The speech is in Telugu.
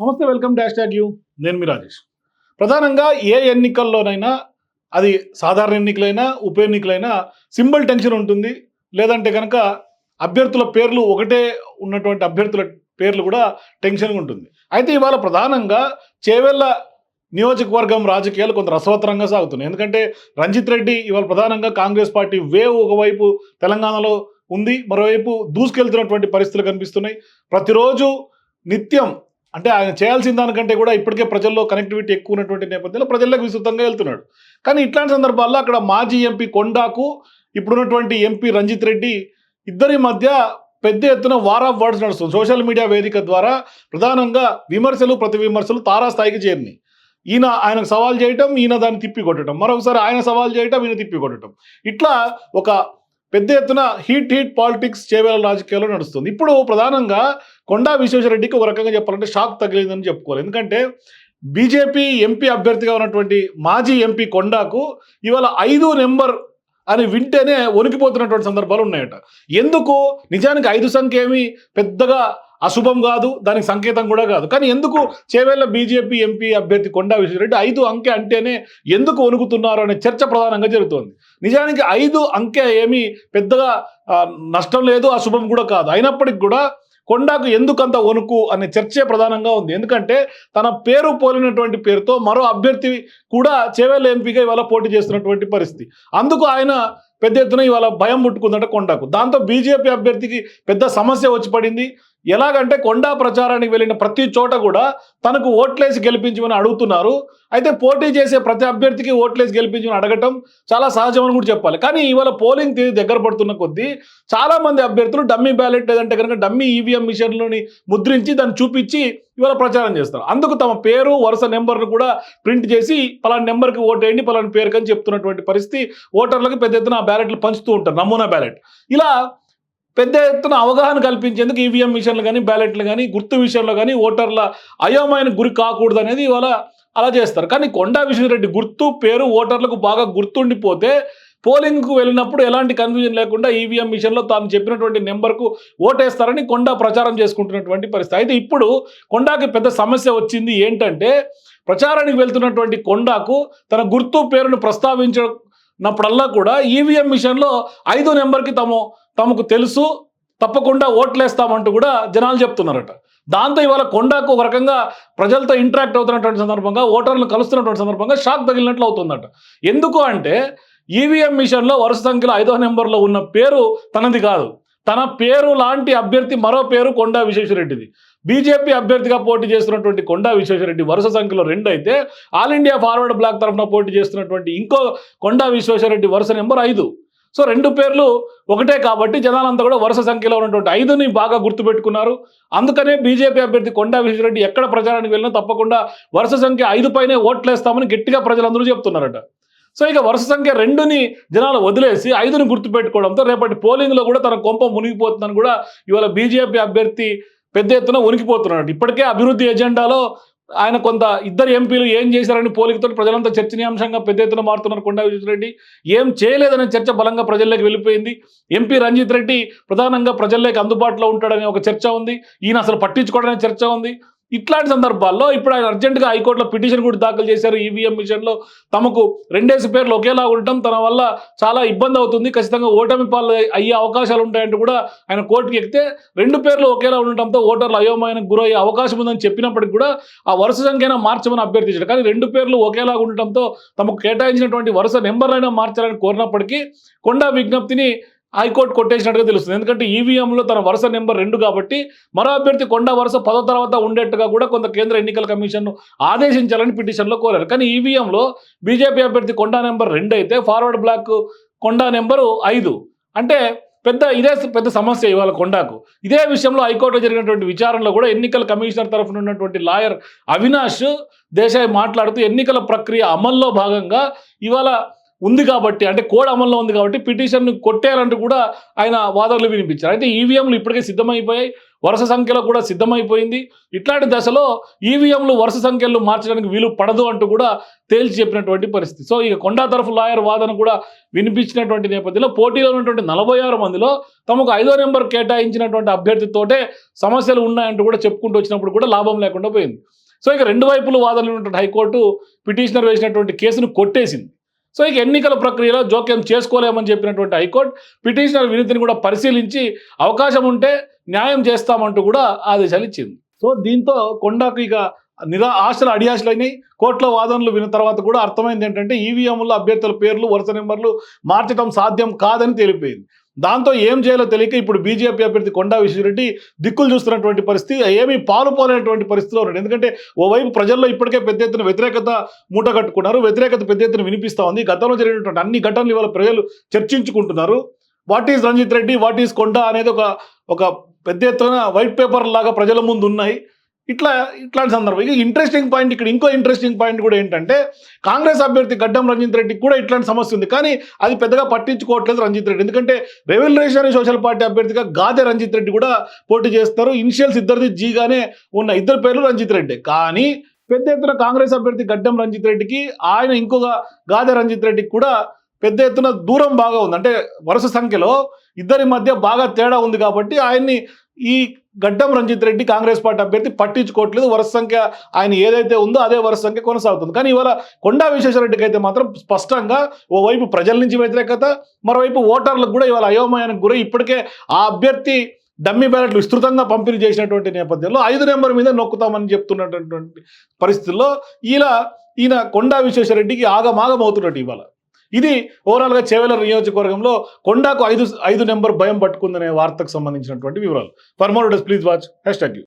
నమస్తే వెల్కమ్ డాష్ ట్యాగ్ యూ. నేను మీ రాజేష్. ప్రధానంగా ఏ ఎన్నికల్లోనైనా అది సాధారణ ఎన్నికలైనా ఉప ఎన్నికలైనా సింబల్ టెన్షన్ ఉంటుంది. లేదంటే కనుక అభ్యర్థుల పేర్లు ఒకటే ఉన్నటువంటి అభ్యర్థుల పేర్లు కూడా టెన్షన్గా ఉంటుంది. అయితే ఇవాళ ప్రధానంగా చేవెళ్ళ నియోజకవర్గం రాజకీయాలు కొంత రసవత్తరంగా సాగుతున్నాయి. ఎందుకంటే రంజిత్ రెడ్డి ఇవాళ ప్రధానంగా కాంగ్రెస్ పార్టీ వేవ్ ఒకవైపు తెలంగాణలో ఉంది మరోవైపు దూసుకెళ్తున్నటువంటి పరిస్థితులు కనిపిస్తున్నాయి. ప్రతిరోజు నిత్యం అంటే ఆయన చేయాల్సిన దానికంటే కూడా ఇప్పటికే ప్రజల్లో కనెక్టివిటీ ఎక్కువ ఉన్నటువంటి నేపథ్యంలో ప్రజల్లోకి విస్తృతంగా వెళ్తున్నాడు. కానీ ఇట్లాంటి సందర్భాల్లో అక్కడ మాజీ ఎంపీ కొండాకు ఇప్పుడున్నటువంటి ఎంపీ రంజిత్ రెడ్డి ఇద్దరి మధ్య పెద్ద ఎత్తున వార్ ఆఫ్ వర్డ్స్ నడుస్తుంది. సోషల్ మీడియా వేదిక ద్వారా ప్రధానంగా విమర్శలు ప్రతి విమర్శలు తారాస్థాయికి చేరినాయి. ఈయన ఆయనకు సవాల్ చేయటం ఈయన దాన్ని తిప్పి కొట్టడం మరొకసారి ఆయన సవాల్ చేయటం ఈయన తిప్పి కొట్టడం ఇట్లా ఒక పెద్ద ఎత్తున హీట్ హీట్ పాలిటిక్స్ చేవేల రాజకీయాల్లో నడుస్తుంది. ఇప్పుడు ప్రధానంగా కొండా విశ్వేశ్వరరెడ్డికి ఒక రకంగా చెప్పాలంటే షాక్ తగిలిందని చెప్పుకోవాలి. ఎందుకంటే బీజేపీ ఎంపీ అభ్యర్థిగా ఉన్నటువంటి మాజీ ఎంపీ కొండాకు ఇవాళ ఐదు నెంబర్ అని వింటేనే వణికిపోతున్నటువంటి సందర్భాలు ఉన్నాయట. ఎందుకు? నిజానికి ఐదు సంఖ్య ఏమి? పెద్దగా అశుభం కాదు దానికి సంకేతం కూడా కాదు. కానీ ఎందుకు చేవేళ్ళ బీజేపీ ఎంపీ అభ్యర్థి కొండా విశ్వరెడ్డి ఐదు అంకె అంటేనే ఎందుకు వణుకుతున్నారు అనే చర్చ ప్రధానంగా జరుగుతోంది. నిజానికి ఐదు అంకె ఏమీ పెద్దగా నష్టం లేదు అశుభం కూడా కాదు. అయినప్పటికీ కూడా కొండాకు ఎందుకంత వణుకు అనే చర్చే ప్రధానంగా ఉంది. ఎందుకంటే తన పేరు పోలినటువంటి పేరుతో మరో అభ్యర్థి కూడా చేవేళ్ళ ఎంపీగా ఇవాళ పోటీ చేస్తున్నటువంటి పరిస్థితి. అందుకు ఆయన పెద్ద ఎత్తున ఇవాళ భయం ముట్టుకుందట కొండాకు. దాంతో బీజేపీ అభ్యర్థికి పెద్ద సమస్య వచ్చి పడింది. ఎలాగంటే కొండా ప్రచారానికి వెళ్ళిన ప్రతి చోట కూడా తనకు ఓట్లేసి గెలిపించమని అడుగుతున్నారు. అయితే పోటీ చేసే ప్రతి అభ్యర్థికి ఓట్లేసి గెలిపించమని అడగటం చాలా సహజమని కూడా చెప్పాలి. కానీ ఇవాళ పోలింగ్ తేదీ దగ్గర పడుతున్న కొద్దీ చాలామంది అభ్యర్థులు డమ్మీ బ్యాలెట్ లేదంటే కనుక డమ్మీ ఈవీఎం మిషన్లోని ముద్రించి దాన్ని చూపించి ఇవాళ ప్రచారం చేస్తారు. అందుకు తమ పేరు వరుస నెంబర్ను కూడా ప్రింట్ చేసి పలానా నెంబర్కి ఓటేయండి పలానా పేరుకి పేరుకని చెప్తున్నటువంటి పరిస్థితి ఓటర్లకు పెద్ద ఎత్తున ఆ బ్యాలెట్లు పంచుతూ ఉంటారు. నమూనా బ్యాలెట్. ఇలా పెద్ద ఎత్తున అవగాహన కల్పించేందుకు ఈవీఎం మిషన్లు కానీ బ్యాలెట్లు కానీ గుర్తు విషయంలో కానీ ఓటర్ల అయోమయానికి గురి కాకూడదు అనేది ఇవాళ అలా చేస్తారు. కానీ కొండా విశ్వరెడ్డి గుర్తు పేరు ఓటర్లకు బాగా గుర్తుండిపోతే పోలింగ్కు వెళ్ళినప్పుడు ఎలాంటి కన్ఫ్యూజన్ లేకుండా ఈవీఎం మిషన్లో తాను చెప్పినటువంటి నెంబర్కు ఓటేస్తారని కొండా ప్రచారం చేసుకుంటున్నటువంటి పరిస్థితి. అయితే ఇప్పుడు కొండాకి పెద్ద సమస్య వచ్చింది ఏంటంటే ప్రచారానికి వెళ్తున్నటువంటి కొండాకు తన గుర్తు పేరును ప్రస్తావించినప్పుడల్లా కూడా ఈవీఎం మిషన్లో ఐదో నెంబర్కి తమ తమకు తెలుసు తప్పకుండా ఓట్లేస్తామంటూ కూడా జనాలు చెప్తున్నారట. దాంతో ఇవాళ కొండాకు ఒక రకంగా ప్రజలతో ఇంటరాక్ట్ అవుతున్నటువంటి సందర్భంగా ఓటర్లను కలుస్తున్నటువంటి సందర్భంగా షాక్ తగిలినట్లు అవుతుందట. ఎందుకు అంటే ఈవీఎం మిషన్లో వరుస సంఖ్యలో ఐదో నెంబర్లో ఉన్న పేరు తనది కాదు. తన పేరు లాంటి అభ్యర్థి మరో పేరు కొండా విశ్వేశ్వరరెడ్డిది. బీజేపీ అభ్యర్థిగా పోటీ చేస్తున్నటువంటి కొండా విశ్వేశ్వరరెడ్డి వరుస సంఖ్యలో రెండు అయితే ఆల్ ఇండియా ఫార్వర్డ్ బ్లాక్ తరఫున పోటీ చేస్తున్నటువంటి ఇంకో కొండా విశ్వేశ్వరరెడ్డి వరుస నెంబర్ ఐదు. సో రెండు పేర్లు ఒకటే కాబట్టి జనాలంతా కూడా వరుస సంఖ్యలో ఉన్నటువంటి ఐదుని బాగా గుర్తుపెట్టుకున్నారు. అందుకనే బీజేపీ అభ్యర్థి కొండా విశ్వరెడ్డి ఎక్కడ ప్రచారానికి వెళ్ళినా తప్పకుండా వరుస సంఖ్య ఐదు పైనే ఓట్లేస్తామని గట్టిగా ప్రజలందరూ చెప్తున్నారట. సో ఇక వరుస సంఖ్య రెండుని జనాలు వదిలేసి ఐదుని గుర్తుపెట్టుకోవడంతో రేపటి పోలింగ్లో కూడా తన కొంప మునిగిపోతుందని కూడా ఇవాళ బీజేపీ అభ్యర్థి పెద్ద ఎత్తున ఉనికిపోతున్నాడు ఇప్పటికే అభివృద్ధి ఎజెండాలో ఆయన కొంత ఇద్దరు ఎంపీలు ఏం చేశారని పోలికతో ప్రజలంతా చర్చనీయాంశంగా పెద్ద ఎత్తున మారుతున్నారు కొండా విజయరెడ్డి ఏం చేయలేదనే చర్చ బలంగా ప్రజల్లోకి వెళ్ళిపోయింది. ఎంపీ రంజిత్ రెడ్డి ప్రధానంగా ప్రజల్లోకి అందుబాటులో ఉంటాడనే ఒక చర్చ ఉంది. ఈయన అసలు పట్టించుకోవడనే చర్చ ఉంది. ఇట్లాంటి సందర్భాల్లో ఇప్పుడు ఆయన అర్జెంటుగా హైకోర్టులో పిటిషన్ కూడా దాఖలు చేశారు ఈవీఎం మిషన్లో. తమకు రెండేసి పేర్లు ఒకేలా ఉండటం తన వల్ల చాలా ఇబ్బంది అవుతుంది. ఖచ్చితంగా ఓటమి పాలు అయ్యే అవకాశాలు ఉంటాయంటూ కూడా ఆయన కోర్టుకి ఎక్కితే రెండు పేర్లు ఒకేలా ఉండటంతో ఓటర్లు అయోమయానికి గురయ్యే అవకాశం ఉందని చెప్పినప్పటికీ కూడా ఆ వరుస సంఖ్యను మార్చమని అభ్యర్థించాడు కానీ రెండు పేర్లు ఒకేలా ఉండటంతో తమకు కేటాయించినటువంటి వరుస నెంబర్లైనా మార్చాలని కోరినప్పటికీ కొండా విజ్ఞప్తిని హైకోర్టు కొట్టేసినట్టుగా తెలుస్తుంది. ఎందుకంటే ఈవీఎంలో తన వరుస నెంబర్ రెండు కాబట్టి మరో అభ్యర్థి కొండ వరుస పదో తర్వాత ఉండేట్టుగా కూడా కొంత కేంద్ర ఎన్నికల కమిషన్ను ఆదేశించాలని పిటిషన్లో కోరారు. కానీ ఈవీఎంలో బీజేపీ అభ్యర్థి కొండా నెంబర్ రెండు అయితే ఫార్వర్డ్ బ్లాక్ కొండా నెంబరు ఐదు. అంటే పెద్ద ఇదే పెద్ద సమస్య ఇవాళ కొండాకు. ఇదే విషయంలో హైకోర్టులో జరిగినటువంటి విచారణలో కూడా ఎన్నికల కమిషనర్ తరఫున ఉన్నటువంటి లాయర్ అవినాష్ దేశాయ్ మాట్లాడుతూ ఎన్నికల ప్రక్రియ అమల్లో భాగంగా ఇవాళ ఉంది కాబట్టి అంటే కోడ్ అమల్లో ఉంది కాబట్టి పిటిషన్ను కొట్టేయాలంటూ కూడా ఆయన వాదనలు వినిపించారు. అయితే ఈవీఎంలు ఇప్పటికే సిద్ధమైపోయాయి. వరుస సంఖ్యలో కూడా సిద్ధమైపోయింది. ఇట్లాంటి దశలో ఈవీఎంలు వరుస సంఖ్యలు మార్చడానికి వీలు పడదు అంటూ కూడా తేల్చి చెప్పినటువంటి పరిస్థితి. సో ఇక కొండా తరఫు లాయర్ వాదన కూడా వినిపించినటువంటి నేపథ్యంలో పోటీలో ఉన్నటువంటి నలభై ఆరు మందిలో తమకు ఐదో నెంబర్ కేటాయించినటువంటి అభ్యర్థితోటే సమస్యలు ఉన్నాయంటూ కూడా చెప్పుకుంటూ వచ్చినప్పుడు కూడా లాభం లేకుండా పోయింది. సో ఇక రెండు వైపులు వాదనలు ఉన్నటువంటి హైకోర్టు పిటిషనర్ వేసినటువంటి కేసును కొట్టేసింది. సో ఇక ఎన్నికల ప్రక్రియలో జోక్యం చేసుకోలేమని చెప్పినటువంటి హైకోర్టు పిటిషనర్ వినతిని కూడా పరిశీలించి అవకాశం ఉంటే న్యాయం చేస్తామంటూ కూడా ఆదేశాలు ఇచ్చింది. సో దీంతో కొండకు ఇక నిరా ఆశలు అడియాశలు అయినాయి వాదనలు విన్న తర్వాత కూడా అర్థమైంది ఏంటంటే ఈవీఎంలో అభ్యర్థుల పేర్లు వరుస నెంబర్లు మార్చడం సాధ్యం కాదని తెలిపింది దాంతో ఏం చేయాలో తెలియక ఇప్పుడు బీజేపీ అభ్యర్థి కొండా విశ్వరెడ్డి దిక్కులు చూస్తున్నటువంటి పరిస్థితి ఏమీ పాలు పోలేనటువంటి పరిస్థితిలో ఉన్నాడు. ఎందుకంటే ఓవైపు ప్రజల్లో ఇప్పటికే పెద్ద ఎత్తున వ్యతిరేకత మూట కట్టుకున్నారు. వ్యతిరేకత పెద్ద ఎత్తున వినిపిస్తూ ఉంది. గతంలో జరిగినటువంటి అన్ని ఘటనలు ఇవాళ ప్రజలు చర్చించుకుంటున్నారు. What is Ranjith Reddy what is Konda అనేది ఒక ఒక పెద్ద ఎత్తున వైట్ పేపర్ లాగా ప్రజల ముందు ఉన్నాయి. ఇట్లా ఇట్లాంటి సందర్భం. ఇక ఇంట్రెస్టింగ్ పాయింట్ ఇక్కడ ఇంకో ఇంట్రెస్టింగ్ పాయింట్ కూడా ఏంటంటే కాంగ్రెస్ అభ్యర్థి గడ్డం రంజిత్ రెడ్డికి కూడా ఇట్లాంటి సమస్య ఉంది. కానీ అది పెద్దగా పట్టించుకోవట్లేదు రంజిత్ రెడ్డి. ఎందుకంటే రెవల్యూషనరీ సోషల్ పార్టీ అభ్యర్థిగా గాదే రంజిత్ రెడ్డి కూడా పోటీ చేస్తారు. ఇనిషియల్స్ ఇద్దరిది జీగానే ఉన్న ఇద్దరు పేర్లు రంజిత్ రెడ్డి. కానీ పెద్ద ఎత్తున కాంగ్రెస్ అభ్యర్థి గడ్డం రంజిత్ రెడ్డికి ఆయన ఇంకొక గాదే రంజిత్ రెడ్డికి కూడా పెద్ద ఎత్తున దూరం బాగా ఉంది. అంటే వరుస సంఖ్యలో ఇద్దరి మధ్య బాగా తేడా ఉంది కాబట్టి ఆయన్ని ఈ గడ్డం రంజిత్ రెడ్డి కాంగ్రెస్ పార్టీ అభ్యర్థి పట్టించుకోవట్లేదు. వరుస సంఖ్య ఆయన ఏదైతే ఉందో అదే వరుస సంఖ్య కొనసాగుతుంది. కానీ ఇవాళ కొండా విశ్వేశ్వరరెడ్డికి అయితే మాత్రం స్పష్టంగా ఓవైపు ప్రజల నుంచి వ్యతిరేకత మరోవైపు ఓటర్లకు కూడా ఇవాళ అయోమయానికి గురై ఇప్పటికే ఆ అభ్యర్థి డమ్మీ బ్యాలెట్లు విస్తృతంగా పంపిణీ చేసినటువంటి నేపథ్యంలో ఐదు నెంబర్ మీద నొక్కుతామని చెప్తున్నటువంటి పరిస్థితుల్లో ఇలా ఈయన కొండా విశ్వేశ్వరరెడ్డికి ఆగమాగమవుతున్నట్టు ఇవాళ. ఇది ఓవరాల్గా చేవేల నియోజకవర్గంలో కొండాకు ఐదు ఐదు నెంబర్ భయం పట్టుకుందనే వార్తకు సంబంధించినటువంటి వివరాలు. ఫర్ మోర్ డస్ please watch hashtag you